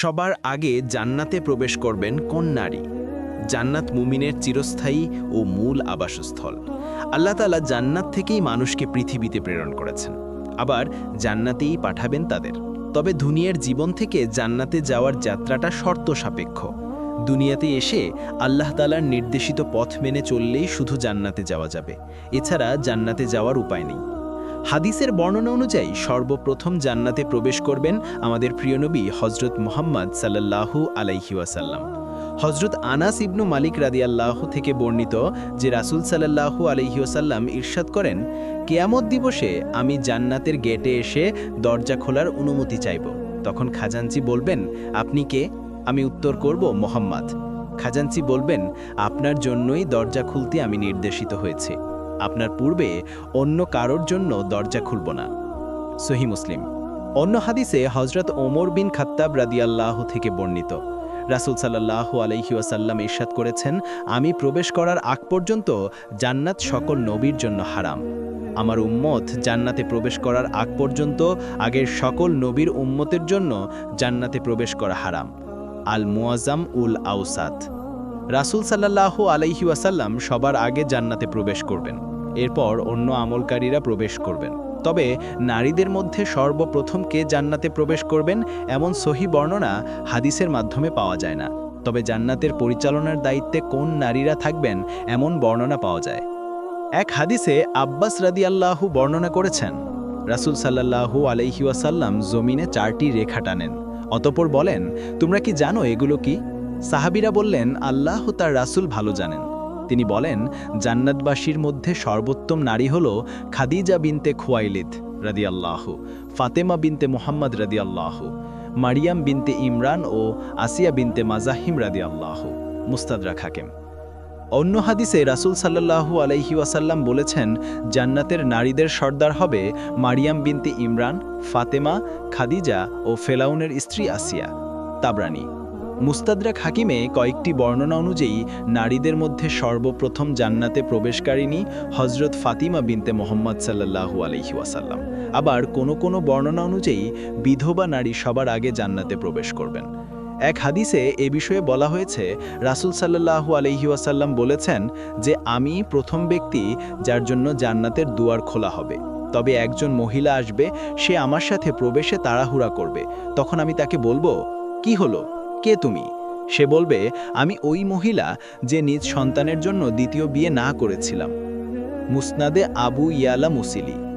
সবার আগে জান্নাতে প্রবেশ করবেন কোন নারী? জান্নাত মুমিনের চিরস্থায়ী ও মূল আবাসস্থল। আল্লাহ তালা জান্নাত থেকেই মানুষকে পৃথিবীতে প্রেরণ করেছেন। আবার জান্নাতেই পাঠাবেন তাদের। তবে দুনিয়ার জীবন থেকে জান্নাতে যাওয়ার যাত্রাটা শর্ত সাপেক্ষ। দুনিয়াতে এসে আল্লাহ তালার নির্দেশিত পথ মেনে চললেই শুধু জান্নাতে যাওয়া যাবে। এছাড়া জান্নাতে যাওয়ার উপায় নেই। হাদিসের বর্ণনা অনুযায়ী সর্বপ্রথম জান্নাতে প্রবেশ করবেন আমাদের প্রিয়নবী হজরত মোহাম্মদ সাল্লাল্লাহু আলাইহি ওয়াসাল্লাম। হজরত আনাস ইবনু মালিক রাদিয়াল্লাহ থেকে বর্ণিত যে রাসূল সাল্লাল্লাহু আলাইহি ওয়াসাল্লাম ইরশাদ করেন, কেয়ামত দিবসে আমি জান্নাতের গেটে এসে দরজা খোলার অনুমতি চাইব। তখন খাজাঞ্চি বলবেন, আপনি কে? আমি উত্তর করব মোহাম্মদ। খাজাঞ্চি বলবেন, আপনার জন্যই দরজা খুলতে আমি নির্দেশিত হয়েছে। আপনার পূর্বে অন্য কারোর জন্য দরজা খুলব না। সহি মুসলিম। অন্য হাদিসে হজরত ওমর বিন খাত্তাব রাদিয়াল্লাহ থেকে বর্ণিত। রাসুল সাল্লাহ আলহি ওয়াসাল্লাম ইরশাদ করেছেন, আমি প্রবেশ করার আগ পর্যন্ত জান্নাত সকল নবীর জন্য হারাম। আমার উম্মত জান্নাতে প্রবেশ করার আগ পর্যন্ত আগের সকল নবীর উম্মতের জন্য জান্নাতে প্রবেশ করা হারাম। আল মুয়াজাম উল আউসাদ রাসুল সাল্লাল্লাহু আলাইহি ওয়াসাল্লাম সবার আগে জান্নাতে প্রবেশ করবেন। এরপর অন্য আমলকারীরা প্রবেশ করবেন। তবে নারীদের মধ্যে সর্বপ্রথম কে জান্নাতে প্রবেশ করবেন এমন সহি বর্ণনা হাদিসের মাধ্যমে পাওয়া যায় না। তবে জান্নাতের পরিচালনার দায়িত্বে কোন নারীরা থাকবেন এমন বর্ণনা পাওয়া যায়। এক হাদিসে আব্বাস রাদিয়াল্লাহু বর্ণনা করেছেন, রাসূল সাল্লাল্লাহু আলাইহি ওয়াসাল্লাম জমিনে চারটি রেখা টানেন। অতপর বলেন, তোমরা কি জানো এগুলো কি? সাহাবিরা বললেন, আল্লাহ তার রাসূল ভালো জানেন। তিনি বলেন, জান্নাতবাসীর মধ্যে সর্বোত্তম নারী হল খাদিজা বিনতে খুয়াইলিদ রাদিয়াল্লাহু, ফাতেমা বিনতে মোহাম্মদ রাদিয়াল্লাহু, মারিয়াম বিনতে ইমরান ও আসিয়া বিনতে মাজাহিম রাদিয়াল্লাহু। মুস্তাদরাক খাকেম অন্য হাদিসে রাসূল সাল্লাল্লাহু আলাইহি ওয়াসাল্লাম বলেছেন, জান্নাতের নারীদের সর্দার হবে মারিয়াম বিনতে ইমরান, ফাতেমা, খাদিজা ও ফেলাউনের স্ত্রী আসিয়া। তাবরানি মুস্তাদরাক হাকিমে কয়েকটি বর্ণনা অনুযায়ী, নারীদের মধ্যে সর্বপ্রথম জান্নাতে প্রবেশকারিণী হজরত ফাতিমা বিনতে মোহাম্মদ সাল্লাল্লাহু আলহি ওয়াসাল্লাম। আবার কোনো কোনো বর্ণনা অনুযায়ী, বিধবা নারী সবার আগে জান্নাতে প্রবেশ করবেন। এক হাদিসে এ বিষয়ে বলা হয়েছে, রাসূল সাল্লাল্লাহু আলহি ওয়াসাল্লাম বলেছেন যে, আমি প্রথম ব্যক্তি যার জন্য জান্নাতের দুয়ার খোলা হবে। তবে একজন মহিলা আসবে, সে আমার সাথে প্রবেশে তাড়াহুড়া করবে। তখন আমি তাকে বলব, কি হলো? কে তুমি? সে বলবে, আমি ওই মহিলা যে নিজ সন্তানের জন্য দ্বিতীয় বিয়ে না করেছিলাম। মুসনাদে আবু ইয়ালা মুসিলি।